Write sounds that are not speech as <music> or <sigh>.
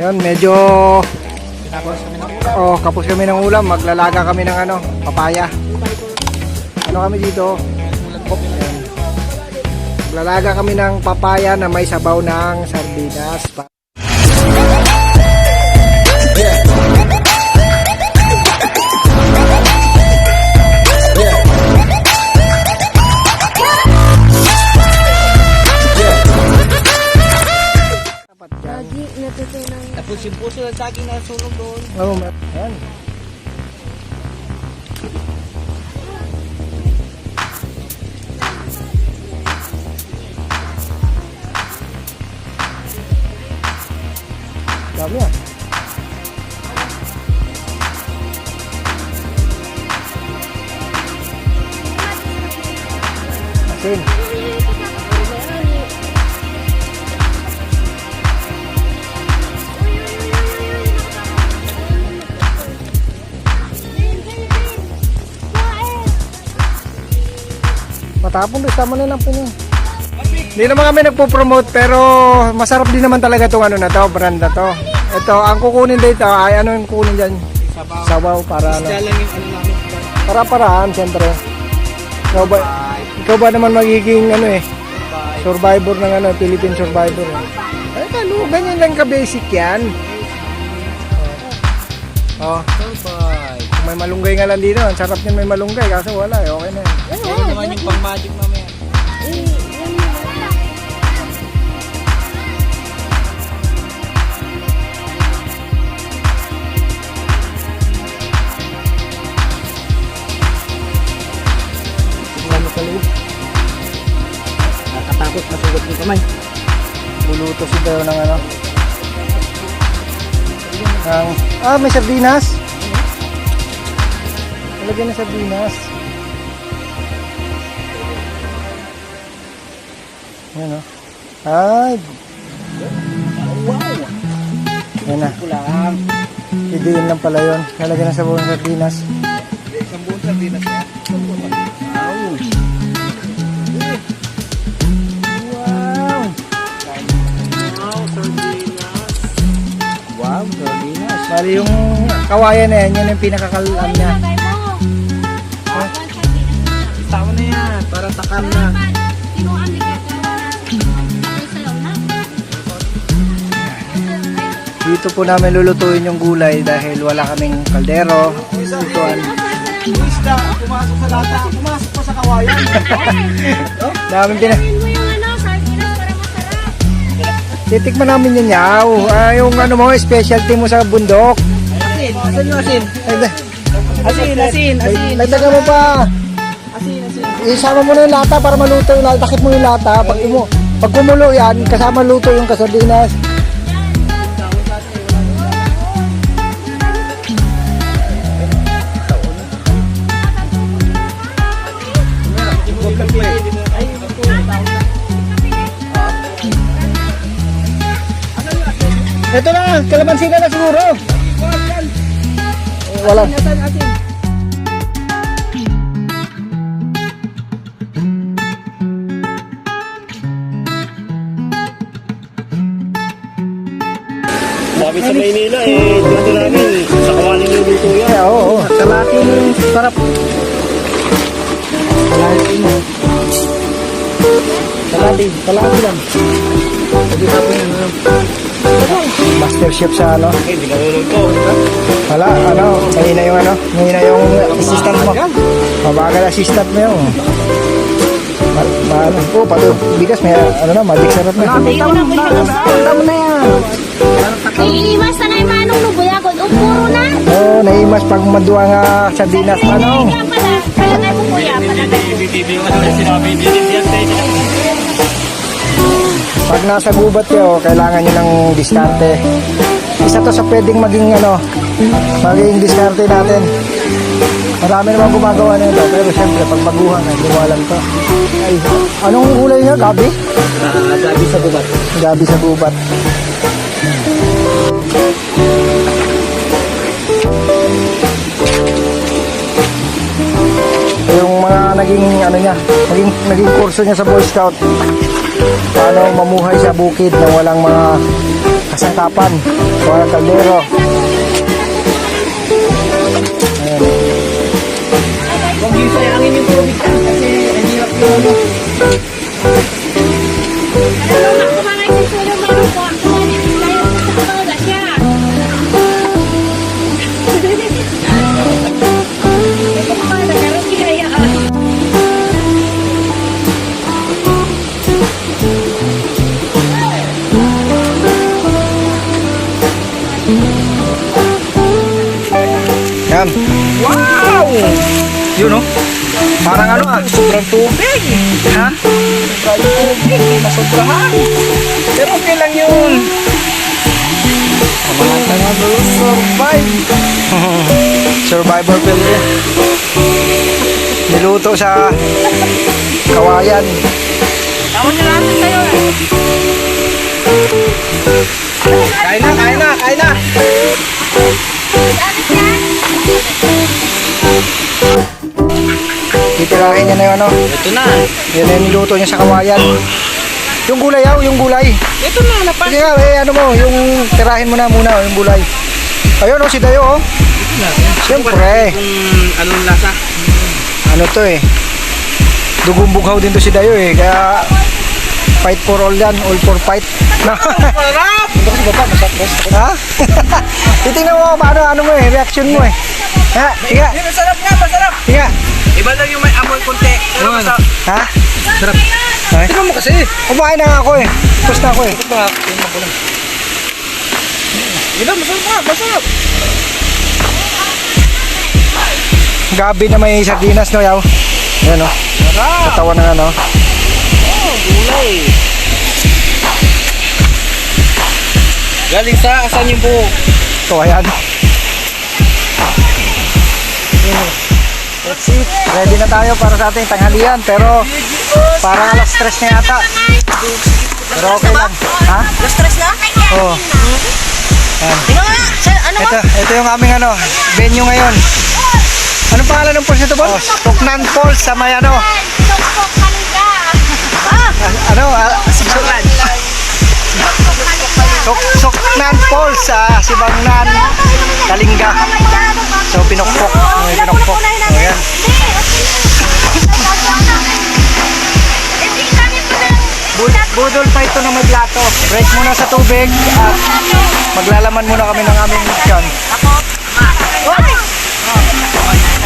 Yan, medyo Oh, kapos kami ng ulam, maglalaga kami ng ano, papaya. Ano kami dito? Maglalaga kami ng papaya na may sabaw ng sardinas. Lagi natutunan. Tapos yung puso ng saging na sunog doon. Oh, ma- yan. Dami ah. Asin. Matapon doon, tama na lang po niya. Hindi naman kami nagpo-promote pero masarap din naman talaga itong ano na to, brand na to. Ito, ang kukunin dito ay ano yung kukunin dyan? Sabaw. Sabaw para ano. Lang yung ano namin. Para paraan, siyempre. Ikaw ba, ikaw ba naman magiging ano eh, survivor ng ano, Philippine survivor eh. Ay, ano, ganyan lang ka-basic yan. Oh, kung may malunggay nga lang dito, ang sarap niyan may malunggay, kaso wala eh, okay na yan. Yan naman yung pang magic mamaya. Ano sa loob? Nakatakot masugot yung kamay. Luluto si Deo ng ano. Ng, ah, may sardinas. Talagyan ng sardinas. Yan o. Ay. Wow! Yan na. Kulang. Idiin lang pala yun. Lalagyan ng sabaw ng sardinas. Isang buong sardinas yan. Wow! Wow. Wow, sardinas. Wow, sardinas. Bali yung kawayan na yan, yan yung pinakakalam niya. Takam na. Dito po namin lulutuin yung gulay dahil wala kaming kaldero. Yung isda, pumasok sa lata. Pumasok pa sa kawayan. Daming pina... yung. Titikman namin yan yaw. Ah, yung ano mo, specialty mo sa bundok. Asin. Asan yung asin? Asin, asin, asin. Dagdagan mo pa. Isama mo na yung lata para maluto yung lata. Takip mo yung lata. Pag, mo, pag kumulo yan, kasama luto yung kasardinas. Ito na, kalamansi na na siguro. Wala. Maynila eh, dito namin, sa kawaling yung luto yan. Yeah, oo, oo. Kalaki yung sarap. Kalaki mo. Kalati, kalati lang. Pwede na po ano. Master chef sa ano. Eh, di marunong to. Wala, ano, mahina yung ano, mahina yung assistant mo. Mabagal assistant mo yung. Ma, ma, ano, oh, pati yung bigas, may ano na, magic sarap na. Tama na yan. Iiwas na na yung manong nubuyagod. O, puro na. Oh, naimas pag maduwa nga sardinas, ano. Kaya pala, kuya, ko hindi din yan tayo. Pag nasa gubat kayo, kailangan nyo ng diskarte. Isa to sa pwedeng maging ano, maging diskarte natin. Marami naman gumagawa na ito, pero siyempre pag baguhan, hindi mo alam to. Ay, anong kulay niya? Gabi? Ah, sabi sa gubat. Gabi sa gubat. Naging ano niya, naging naging kurso niya sa Boy Scout. Paano mamuhay sa bukid nang walang mga kasangkapan. Kuha ng kaldero. Ayan. Huwag yung sayangin yung tubig kasi ang hirap yun. Ano, Yan. Wow! Yun oh. Parang ano ah. Sobrang tubig. Ha? Sobrang tubig. Masobrahan. Pero okay lang yun. Survive. <laughs> Survivor film din. Niluto sa kawayan. Tawag nyo natin sa'yo eh. Kain na, kain na, kain na. Titirahin niya na yung ano. Ito na. Yan yung niluto niya sa kawayan. Yung gulay yaw, yung gulay. Ito na, napan. Sige nga, eh, ano mo, yung tirahin mo na muna, yung gulay. Ayun oh, si Dayo oh. Siyempre. Kung anong lasa. Ano to eh. Dugong bughaw din to si Dayo eh. Kaya fight for all yan. All for fight. Na. Sarap! ha? <laughs> Titingnan mo paano ano mo eh. Reaction mo eh. Ha? Tiga. Hindi, masarap nga, masarap. Tiga. Iba lang yung may amoy konti. Pero masarap. Ha? Sarap. Ay. Tignan mo kasi. Kumain na nga ako eh. Tapos na ako eh. Ito nga, yung magulang. Iba, masarap nga, masarap. Gabi na may sardinas no yaw. Yan oh. Sarap. Katawan na ano. Oh, gulay. Galing sa asan yung buhok? So ayan. That's it. Ready na tayo para sa ating tanghalian. Pero parang alas stress na yata. Pero okay lang. Ha? Na-stress na? Oo. Yan. Tingnan nga, sir, ano Ito, ito yung aming ano, venue ngayon. Anong pangalan ng falls nito, Bon? Tuknan Falls sa may ano, Tuktok. Ah! ano, ah, Suk Suknan Falls sa Sibangnan, Kalinga. So, pinukpok. May pinukpok. So, yan. Bu- budol pa ito ng may plato. Break muna sa tubig at maglalaman muna kami ng aming mission. Sardinas.